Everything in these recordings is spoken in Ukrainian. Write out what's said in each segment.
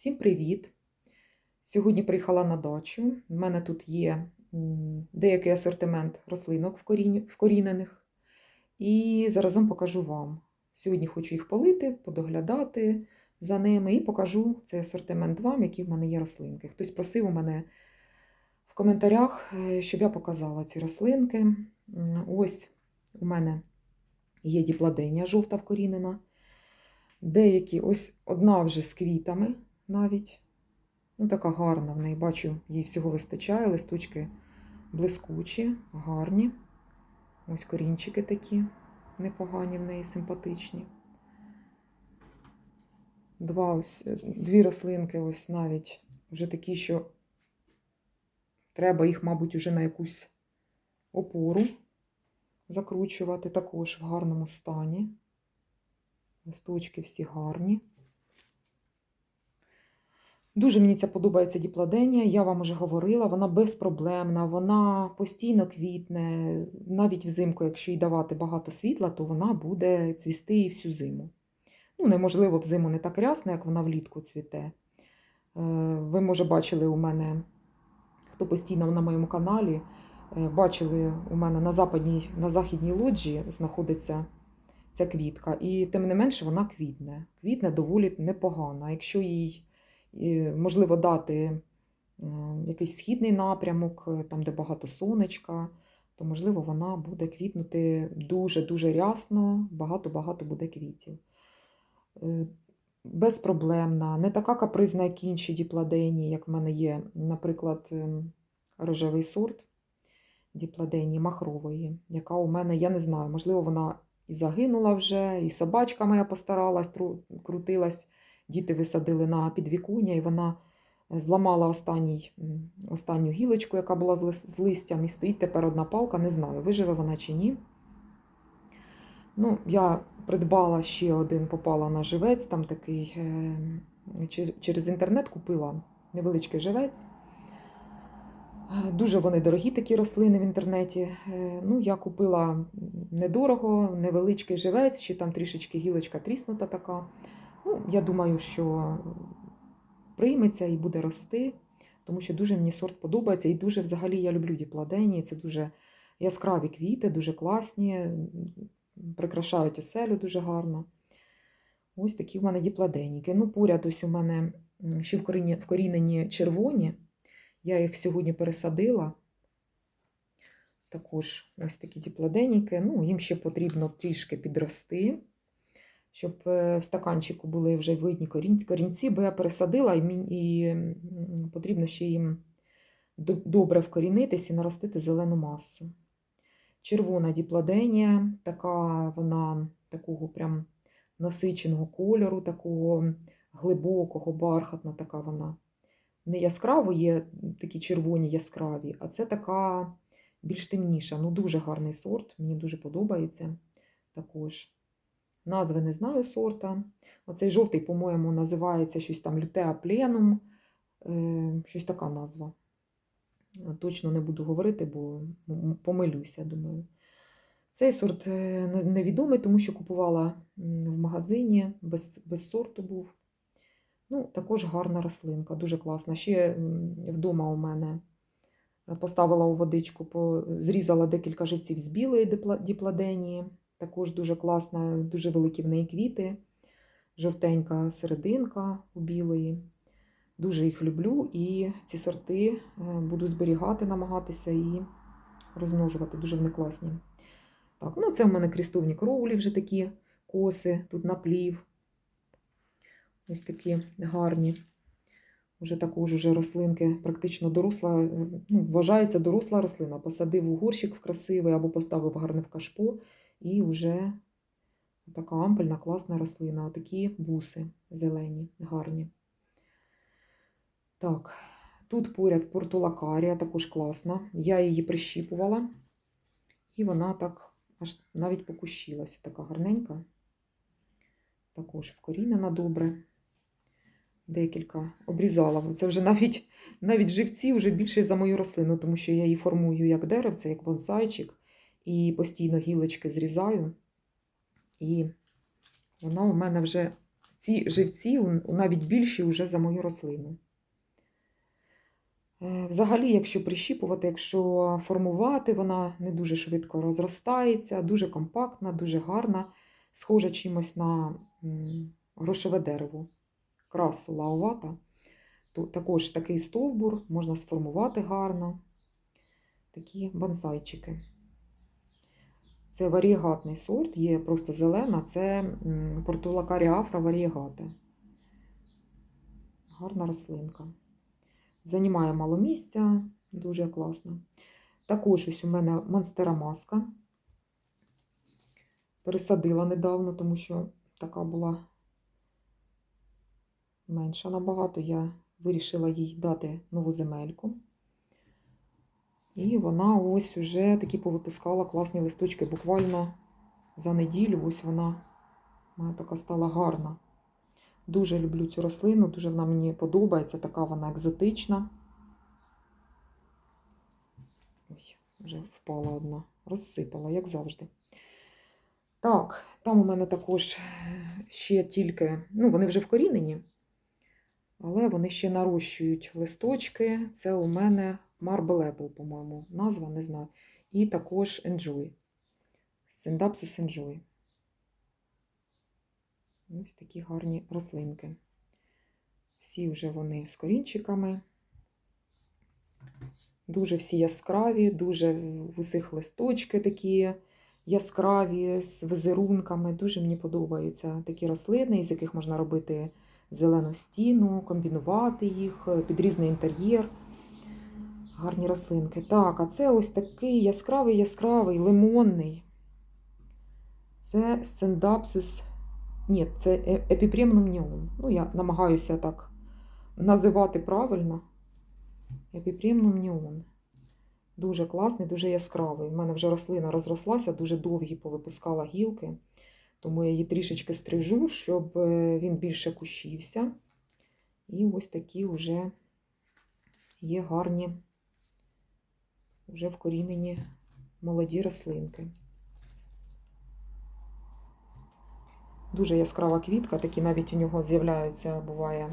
Всім привіт! Сьогодні приїхала на дачу. У мене тут є деякий асортимент рослинок вкорінених. І заразом покажу вам. Сьогодні хочу їх полити, подоглядати за ними і покажу цей асортимент вам, які в мене є рослинки. Хтось просив у мене в коментарях, е, щоб я показала ці рослинки. Ось у мене є діпладенія жовта вкорінена. Деякі, ось одна вже з квітами навіть. Ну, така гарна в неї, бачу, їй всього вистачає. Листочки блискучі, гарні. Ось корінчики такі непогані в неї, симпатичні. Два ось, е, дві рослинки, ось навіть вже такі, що треба їх, мабуть, уже на якусь опору закручувати, також в гарному стані. Листочки всі гарні. Дуже мені ця подобається діпладенія, я вам вже говорила, вона безпроблемна, вона постійно квітне. Навіть взимку, якщо їй давати багато світла, то вона буде цвісти і всю зиму. Ну, неможливо, взиму не так рясно, як вона влітку цвіте. Е, Ви, може, бачили у мене, хто постійно на моєму каналі, е, бачили у мене на западній, на західній лоджі знаходиться ця квітка. І тим не менше вона квітне. Квітне доволі непогано. Якщо їй можливо дати е, якийсь східний напрямок, е, там, де багато сонечка, то, можливо, вона буде квітнути дуже-дуже рясно, багато-багато буде квітів. Е, Безпроблемна, не така капризна, як інші діпладені, як в мене є, наприклад, рожевий сорт діпладені махрової, яка у мене, я не знаю, можливо, вона і загинула вже, і собачка моя постаралась, крутилась діти висадили на підвікуння, і вона зламала останній, останню гілочку, яка була з лис- з листям, і стоїть тепер одна палка. Не знаю, виживе вона чи ні. Ну, я придбала ще один, попала на живець, там такий е, через- інтернет купила невеличкий живець. Е, Дуже вони дорогі такі рослини в інтернеті. Е, Ну, я купила недорого, невеличкий живець, чи там трішечки гілочка тріснута така. Ну, я думаю, що прийметься і буде рости, тому що дуже мені сорт подобається. І дуже взагалі я люблю діпладені. Це дуже яскраві квіти, дуже класні, прикрашають оселю дуже гарно. Ось такі в мене діпладеніки. Ну, поряд ось у мене ще вкорінені, червоні. Я їх сьогодні пересадила. Також ось такі діпладеніки. Ну, їм ще потрібно трішки підрости щоб е, в стаканчику були вже видні корінці, бо я пересадила і, потрібно ще їм добре вкорінитись і наростити зелену масу. Червона діпладенія, така вона такого прям насиченого кольору, такого глибокого, бархатна така вона. Не яскраво є такі червоні яскраві, а це така більш темніша. Ну, дуже гарний сорт, мені дуже подобається також. Назви не знаю сорта. Оцей жовтий, по-моєму, називається щось там лютеа пленум. Е, щось така назва. Точно не буду говорити, бо помилюся, думаю. Цей сорт е, невідомий, тому що купувала в магазині, без, без сорту був. Ну, також гарна рослинка, дуже класна. Ще вдома у мене поставила у водичку, зрізала декілька живців з білої діпладенії. Також дуже класна, дуже великі в неї квіти, жовтенька серединка у білої. Дуже їх люблю і ці сорти е, буду зберігати, намагатися і розмножувати. Дуже вони класні. Так, ну це в мене крістовні кроулі вже такі коси, тут наплів. Ось такі гарні. Вже також уже рослинки, практично доросла, е, ну, вважається доросла рослина. Посадив у горщик в красивий або поставив гарне в кашпо. І вже така ампельна, класна рослина. Отакі буси зелені, гарні. Так, тут поряд портулакарія, також класна. Я її прищіпувала, і вона так аж навіть покущилась. Така гарненька. Також вкорінена добре. Декілька обрізала. Це вже навіть, навіть живці вже більше за мою рослину, тому що я її формую як деревце, як бонсайчик і постійно гілочки зрізаю. І вона у мене вже ці живці навіть більші вже за мою рослину. Е, Взагалі, якщо прищіпувати, якщо формувати, вона не дуже швидко розростається, дуже компактна, дуже гарна, схожа чимось на м, грошове дерево. Красу лаовата. То також такий стовбур можна сформувати гарно. Такі бонсайчики. Це варієгатний сорт, є просто зелена, це м, портулакарія афра варієгата. Гарна рослинка. Займає мало місця, дуже класно. Також ось у мене монстера маска. Пересадила недавно, тому що така була менша набагато. Я вирішила їй дати нову земельку. І вона ось уже такі повипускала класні листочки. Буквально за неділю ось вона така стала гарна. Дуже люблю цю рослину, дуже вона мені подобається, така вона екзотична. Ой, вже впала одна, розсипала, як завжди. Так, там у мене також ще тільки, ну, вони вже вкорінені, але вони ще нарощують листочки. Це у мене Marble Apple, по-моєму, назва, не знаю. І також Enjoy. Синдапсус Enjoy. Ось такі гарні рослинки. Всі вже вони з корінчиками. Дуже всі яскраві, дуже в усіх листочки такі яскраві, з візерунками. Дуже мені подобаються такі рослини, з яких можна робити зелену стіну, комбінувати їх під різний інтер'єр. Гарні рослинки. Так, а це ось такий яскравий, яскравий, лимонний. Це сцендапсус. Ні, це епіпремнум неон. Ну, я намагаюся так називати правильно. Епіпремнум неон. Дуже класний, дуже яскравий. У мене вже рослина розрослася, дуже довгі повипускала гілки, тому я її трішечки стрижу, щоб е, він більше кущився. І ось такі вже є гарні, вже вкорінені молоді рослинки. Дуже яскрава квітка, такі навіть у нього з'являються, буває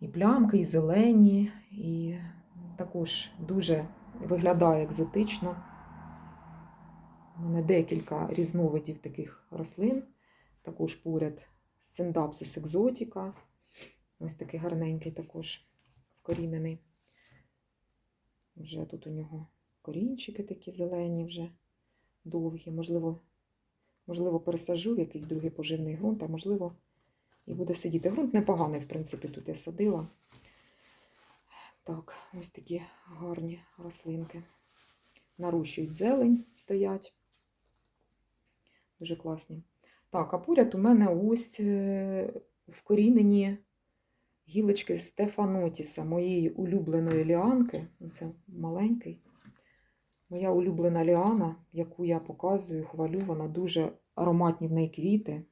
і плямки, і зелені, і також дуже виглядає екзотично. У мене декілька різновидів таких рослин. Також поряд сцендапсус екзотіка. Ось такий гарненький також вкорінений. Вже тут у нього корінчики такі зелені, вже довгі. Можливо, можливо, пересаджу в якийсь другий поживний ґрунт, а можливо, і буде сидіти. Грунт непоганий, в принципі, тут я садила. Так, ось такі гарні рослинки. Нарощують зелень, стоять. Дуже класні. Так, а поряд у мене ось е, вкорінені гілочки Стефанотіса, моєї улюбленої ліанки. Це маленький. Моя улюблена ліана, яку я показую, хвалю, вона дуже ароматні в неї квіти.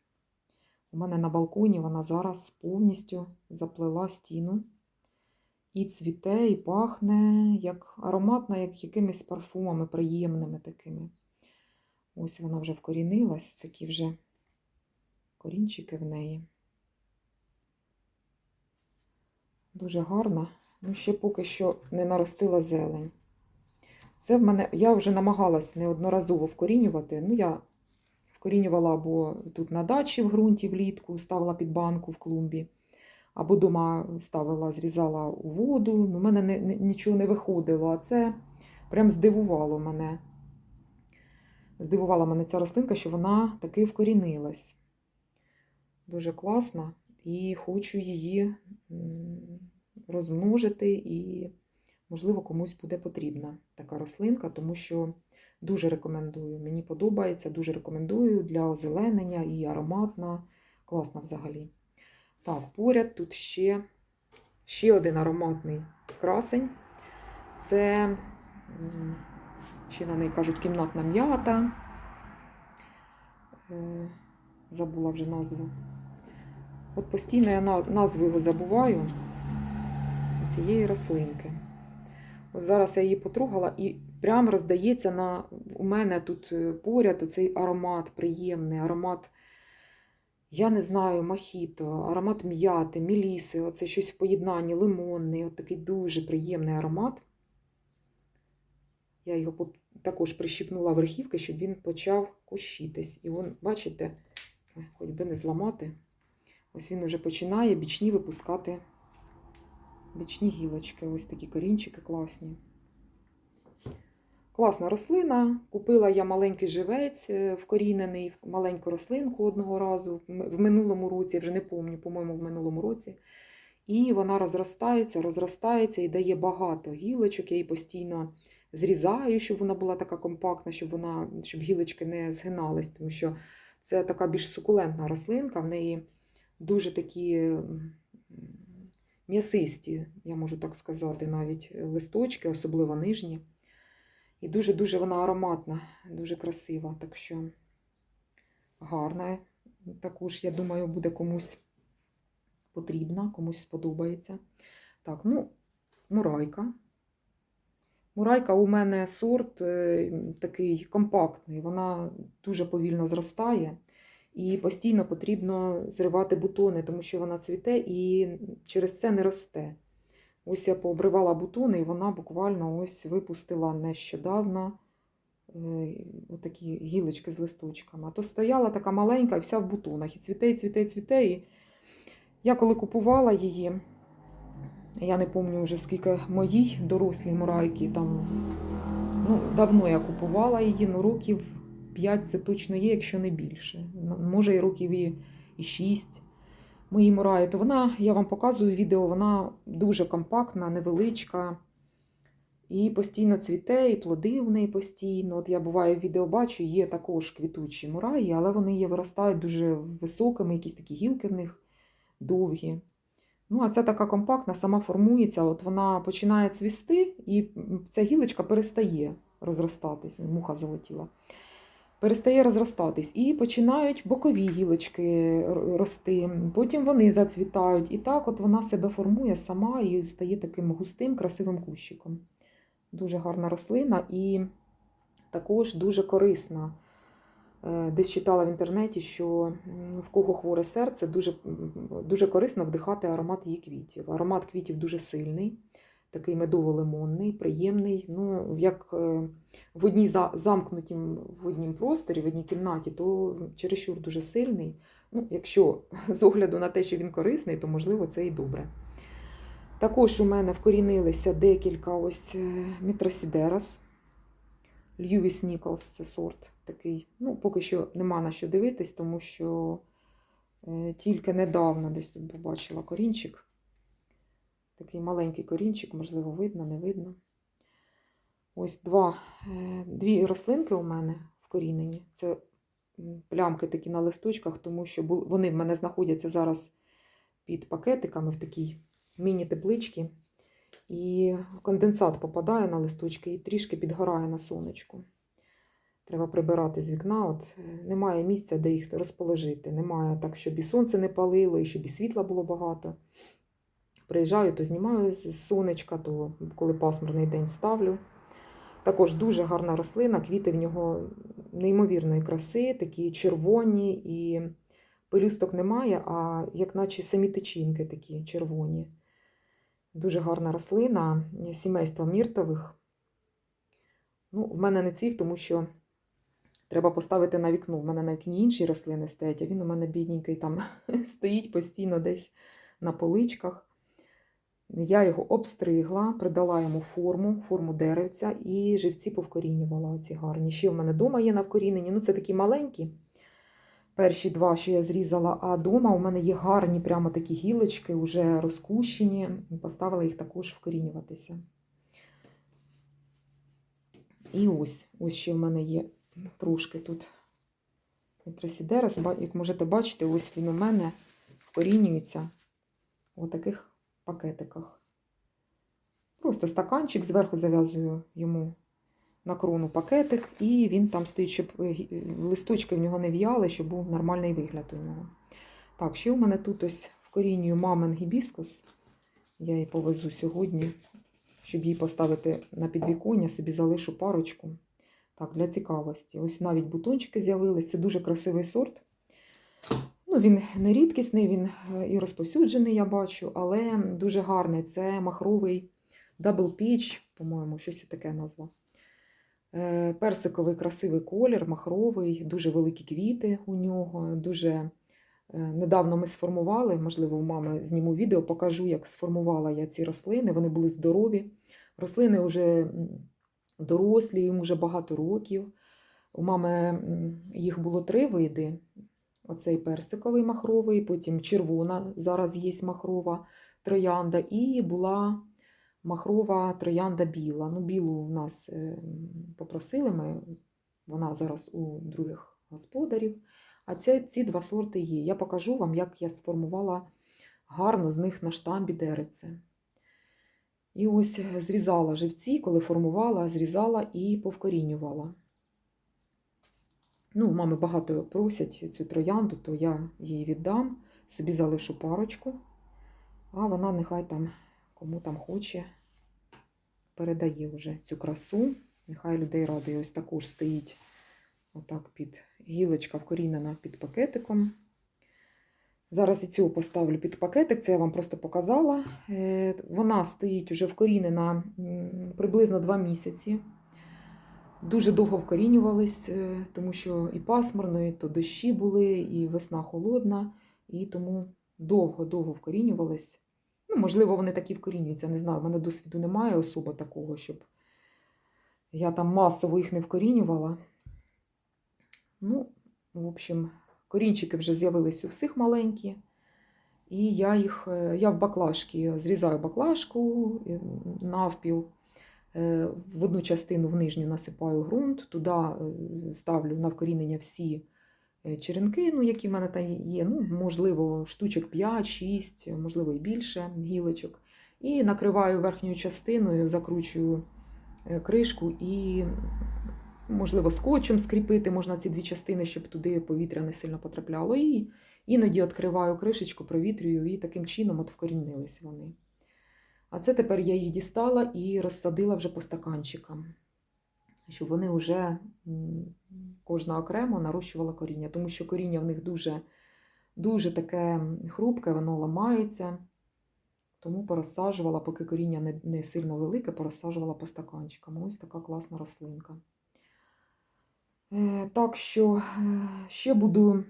У мене на балконі вона зараз повністю заплела стіну. І цвіте, і пахне, як ароматна, як якимись парфумами приємними такими. Ось вона вже вкорінилась, такі вже корінчики в неї. Дуже гарна. Ну, ще поки що не наростила зелень. Це в мене, я вже намагалась неодноразово вкорінювати. Ну, я вкорінювала або тут на дачі в ґрунті влітку, ставила під банку в клумбі, або дома ставила, зрізала у воду. Ну, У мене не, не, нічого не виходило, а це прям здивувало мене. Здивувала мене ця рослинка, що вона таки вкорінилась. Дуже класна. І хочу її розмножити, і, можливо, комусь буде потрібна така рослинка, тому що дуже рекомендую. Мені подобається, дуже рекомендую для озеленення і ароматна, класна взагалі. Так, поряд тут ще, ще один ароматний красень. Це, ще на неї кажуть, кімнатна м'ята. Е, Забула вже назву. От постійно я назву його забуваю цієї рослинки. Ось зараз я її потругала і прямо роздається на у мене тут поряд цей аромат, приємний аромат Я не знаю, мохіто, аромат м'яти, міліси, оце щось в поєднанні, лимонний, от такий дуже приємний аромат. Я його також прищипнула верхівки, щоб він почав кущитись. І вон, бачите, хоч би не зламати. Ось він уже починає бічні випускати бічні гілочки. Ось такі корінчики класні. Класна рослина. Купила я маленький живець е, вкорінений, маленьку рослинку одного разу в минулому році, я вже не пам'ятаю, по-моєму, в минулому році. І вона розростається, розростається і дає багато гілочок. Я її постійно зрізаю, щоб вона була така компактна, щоб вона, щоб гілочки не згинались, тому що це така більш сукулентна рослинка, в неї дуже такі м'ясисті, я можу так сказати, навіть листочки, особливо нижні. І дуже-дуже вона ароматна, дуже красива. Так що гарна. Також, я думаю, буде комусь потрібна, комусь сподобається. Так, ну, мурайка. Мурайка у мене сорт е, такий компактний, вона дуже повільно зростає. І постійно потрібно зривати бутони, тому що вона цвіте і через це не росте. Ось я пообривала бутони, і вона буквально ось випустила нещодавно е, отакі гілочки з листочками. А то стояла така маленька і вся в бутонах. І цвіте, і цвіте, і цвіте. І я коли купувала її, я не пам'ятаю вже скільки моїй дорослій мурайки, там, ну, давно я купувала її, ну років 5 це точно є, якщо не більше. Може, і років і, і 6 моїй мураї, то вона, я вам показую відео, вона дуже компактна, невеличка. І постійно цвіте, і плоди в неї постійно. От я буває відео бачу, є також квітучі мураї, але вони є, виростають дуже високими, якісь такі гілки в них довгі. Ну, а ця така компактна, сама формується, от вона починає цвісти, і ця гілочка перестає розростатись. Муха залетіла. Перестає розростатись. І починають бокові гілочки рости. Потім вони зацвітають. І так от вона себе формує сама і стає таким густим, красивим кущиком. Дуже гарна рослина і також дуже корисна. Е, Десь читала в інтернеті, що в кого хворе серце, дуже, дуже корисно вдихати аромат її квітів. Аромат квітів дуже сильний, такий медово-лимонний, приємний. Ну, як е, в одній за- замкнутім в однім просторі, в одній кімнаті, то чересчур дуже сильний. Ну, якщо з огляду на те, що він корисний, то можливо це і добре. Також у мене вкорінилися декілька ось е, мітросідерас. Льюіс Ніколс це сорт такий. Ну, поки що нема на що дивитись, тому що е, тільки недавно десь тут побачила корінчик. Такий маленький корінчик, можливо, видно, не видно. Ось два, е, дві рослинки у мене вкорінені. Це плямки такі на листочках, тому що вони в мене знаходяться зараз під пакетиками в такій міні-тепличці. І конденсат попадає на листочки і трішки підгорає на сонечку. Треба прибирати з вікна. От е, немає місця, де їх розположити. Немає так, щоб і сонце не палило, і щоб і світла було багато. Приїжджаю, то знімаю з сонечка, то коли пасмурний день ставлю. Також дуже гарна рослина, квіти в нього неймовірної краси, такі червоні, і пелюсток немає, а як наче самі тичинки такі червоні. Дуже гарна рослина сімейства міртових. Ну, в мене не цвів, тому що треба поставити на вікно. В мене на вікні інші рослини стоять, а він у мене бідненький там стоїть постійно десь на поличках. Я його обстригла, придала йому форму, форму деревця і живці повкорінювала оці гарні. Ще в мене вдома є на вкоріненні. Ну, це такі маленькі. Перші два, що я зрізала, а вдома у мене є гарні прямо такі гілочки, вже розкущені. Поставила їх також вкорінюватися. І ось, ось ще в мене є трошки тут Трасідерас. Як можете бачити, ось він у мене вкорінюється у таких пакетиках. Просто стаканчик, зверху зав'язую йому на крону пакетик, і він там стоїть, щоб е, листочки в нього не в'яли, щоб був нормальний вигляд у нього. Так, ще у мене тут ось вкорінюю мамин гібіскус. Я її повезу сьогодні, щоб її поставити на підвіконня, собі залишу парочку. Так, для цікавості. Ось навіть бутончики з'явились. Це дуже красивий сорт. Ну, він не рідкісний, він е, і розповсюджений, я бачу, але дуже гарний. Це махровий Double Peach, по-моєму, щось таке назва. Е, Персиковий красивий колір, махровий, дуже великі квіти у нього. Дуже е, недавно ми сформували, можливо, у мами зніму відео, покажу, як сформувала я ці рослини. Вони були здорові. Рослини вже дорослі, їм вже багато років. У мами їх було три види. Оцей персиковий махровий, потім червона, зараз є махрова троянда, і була махрова троянда біла. Ну, білу у нас е, попросили ми, вона зараз у других господарів. А це, ці два сорти є. Я покажу вам, як я сформувала гарно з них на штамбі деревце. І ось е, зрізала живці, коли формувала, зрізала і повкорінювала. Ну, мами багато просять цю троянду, то я їй віддам, собі залишу парочку, а вона нехай там, кому там хоче, передає вже цю красу. Нехай людей радує. Ось також стоїть отак під гілочка вкорінена під пакетиком. Зараз і цю поставлю під пакетик, це я вам просто показала. Е, Вона стоїть уже вкорінена приблизно 2 місяці. Дуже довго вкорінювались, е, тому що і пасмурно, і то дощі були, і весна холодна, і тому довго-довго вкорінювались. Ну, можливо, вони такі вкорінюються, не знаю. У мене досвіду немає особо такого, щоб я там масово їх не вкорінювала. Ну, в общем, корінчики вже з'явились у всіх маленькі. І я їх, е, я в баклажки зрізаю баклажку е, навпіл. Е, В одну частину в нижню насипаю ґрунт, туди е, ставлю на вкорінення всі е, черенки, ну, які в мене там є. Ну, можливо, штучок 5-6, можливо, і більше гілочок. І накриваю верхньою частиною, закручую кришку і, можливо, скотчем скріпити можна ці дві частини, щоб туди повітря не сильно потрапляло. І іноді відкриваю кришечку, провітрюю, і таким чином от вкорінились вони. А це тепер я їх дістала і розсадила вже по стаканчикам, щоб вони вже кожна окремо нарощувала коріння, тому що коріння в них дуже, дуже таке хрупке, воно ламається. Тому порозсаджувала, поки коріння не, не сильно велике, порозсаджувала по стаканчикам. Ось така класна рослинка. Е, так що е, ще буду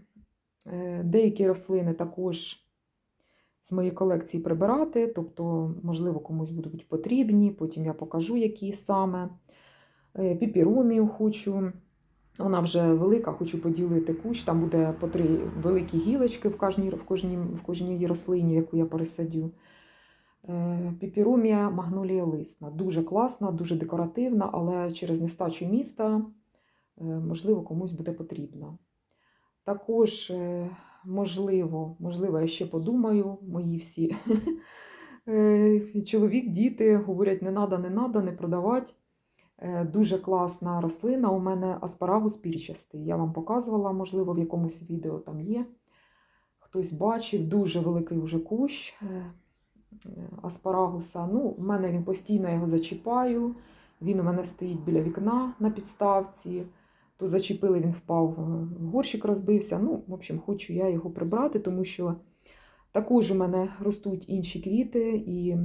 е, деякі рослини також з моєї колекції прибирати, тобто, можливо, комусь будуть потрібні, потім я покажу, які саме. Е, Піпірумію хочу. Вона вже велика, хочу поділити кущ. Там буде по три великі гілочки в кожній, в кожній, в кожній рослині, яку я пересадю. Е, Піпірумія магнолія лисна. Дуже класна, дуже декоративна, але через нестачу міста, е, можливо, комусь буде потрібна. Також, можливо, можливо, я ще подумаю, мої всі е, чоловік, діти говорять, не надо, не надо, не продавати. Е, Дуже класна рослина. У мене аспарагус пірчастий. Я вам показувала, можливо, в якомусь відео там є. Хтось бачив, дуже великий уже кущ е, аспарагуса. Ну, у мене він постійно його зачіпаю. Він у мене стоїть біля вікна на підставці. То зачепили, він впав, в горщик розбився. Ну, в общем, хочу я його прибрати, тому що також у мене ростуть інші квіти і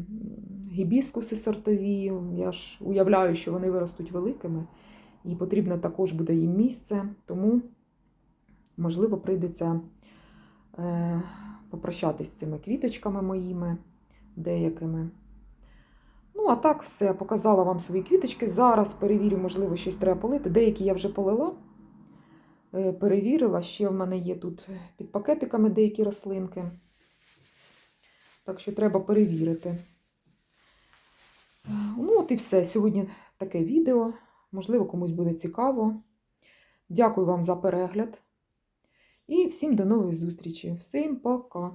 гібіскуси сортові. Я ж уявляю, що вони виростуть великими, і потрібно також буде їм місце. Тому, можливо, прийдеться е, попрощатись з цими квіточками моїми деякими. Ну, а так все, показала вам свої квіточки. Зараз перевірю, можливо, щось треба полити. Деякі я вже полила, е, перевірила. Ще в мене є тут під пакетиками деякі рослинки. Так що треба перевірити. Ну, от і все. Сьогодні таке відео. Можливо, комусь буде цікаво. Дякую вам за перегляд. І всім до нової зустрічі. Всім пока!